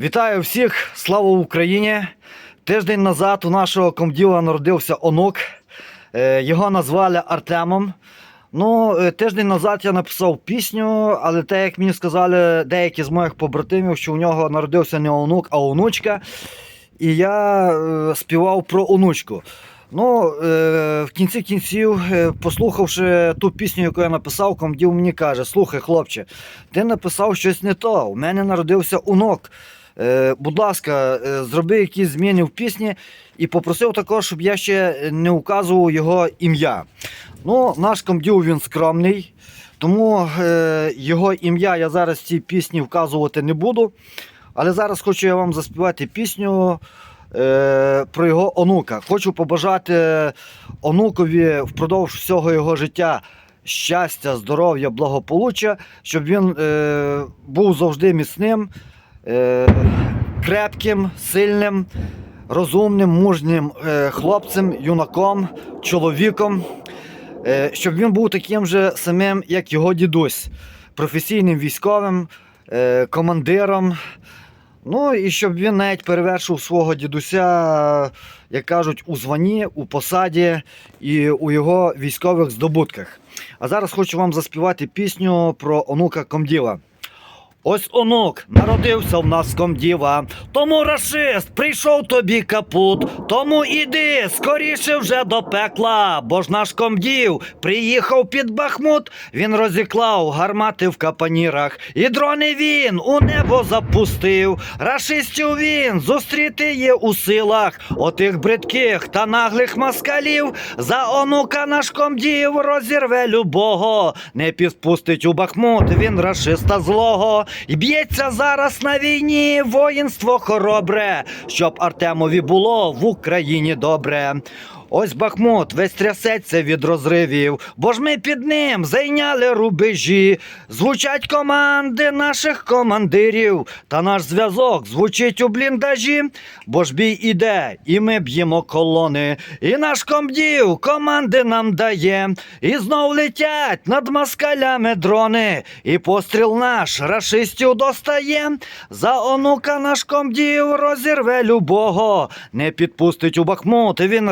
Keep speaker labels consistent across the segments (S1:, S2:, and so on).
S1: Вітаю всіх! Слава Україні! Тиждень назад у нашого комділа народився онук. Е, Його назвали Артемом. Ну, е, тиждень назад я написав пісню, але те, як мені сказали деякі з моїх побратимів, що у нього народився не онук, а онучка. І я е, співав про онучку. Ну, в кінці кінців, послухавши ту пісню, яку я написав, комдів мені каже: слухай, хлопче, ти написав щось не то. У мене народився онук. Е, будь ласка, е, зроби якісь зміни в пісні і попросив також, щоб я ще не указував його ім'я. Ну, наш комдів він скромний, тому е, його ім'я я зараз в цій пісні вказувати не буду. Але зараз хочу я вам заспівати пісню про його онука. Хочу побажати онукові впродовж всього його життя щастя, здоров'я, благополуччя, щоб він е, був завжди міцним, е, крепким, сильним, розумним, мужнім е, хлопцем, юнаком, чоловіком. Е, щоб він був таким же самим, як його дідусь, професійним військовим, командиром. Ну і щоб він навіть перевершив свого дідуся, як кажуть, у званні, у посаді і у його військових здобутках. А зараз хочу вам заспівати пісню про онука Комділа. Ось онук народився в нас комдіва, тому рашист прийшов тобі капут. Тому іди скоріше вже до пекла, бо ж наш комдів приїхав під Бахмут. Він розіклав гармати в капанірах, і дрони він у небо запустив. Рашистів він зустріти є у силах. Отих бридких та наглих москалів. За онука наш комдів розірве любого. Не підпустить у Бахмут він рашиста злого. І б'ється зараз на війні воїнство хоробре, щоб Артемові було в Україні добре. Ось Бахмут весь трясеться від розривів, бо ж ми під ним зайняли рубежі. Звучать команди наших командирів, та наш зв'язок звучить у бліндажі, бо ж бій іде, і ми б'ємо колони. І наш комдів команди нам дає, і знов летять над москалями дрони, і постріл наш рашистів достає. За онука наш комдів розірве любого, не підпустить у Бахмут, він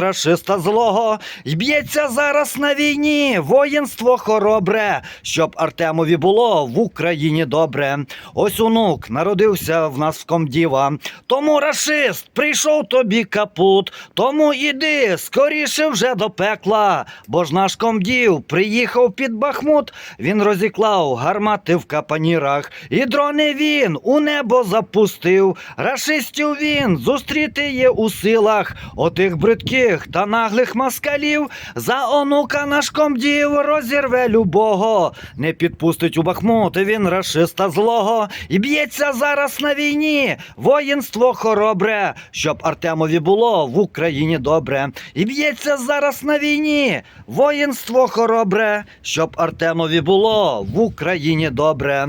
S1: рашиста злого. І б'ється зараз на війні воїнство хоробре, щоб Артемові було в Україні добре. Ось онук народився в нас в комдіва. Тому рашист прийшов тобі капут. Тому іди скоріше вже до пекла. Бо ж наш комдів приїхав під Бахмут. Він розіклав гармати в капанірах, і дрони він у небо запустив. Рашистів він зустріти є у силах. Отих бридких та наглих москалів. За онука наш комдів розірве любого. Не підпустить у Бахмут він рашиста злого. І б'ється зараз на війні воїнство хоробре, щоб Артемові було в Україні добре. І б'ється зараз на війні воїнство хоробре, щоб Артемові було в Україні добре.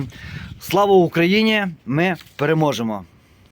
S1: Слава Україні! Ми переможемо!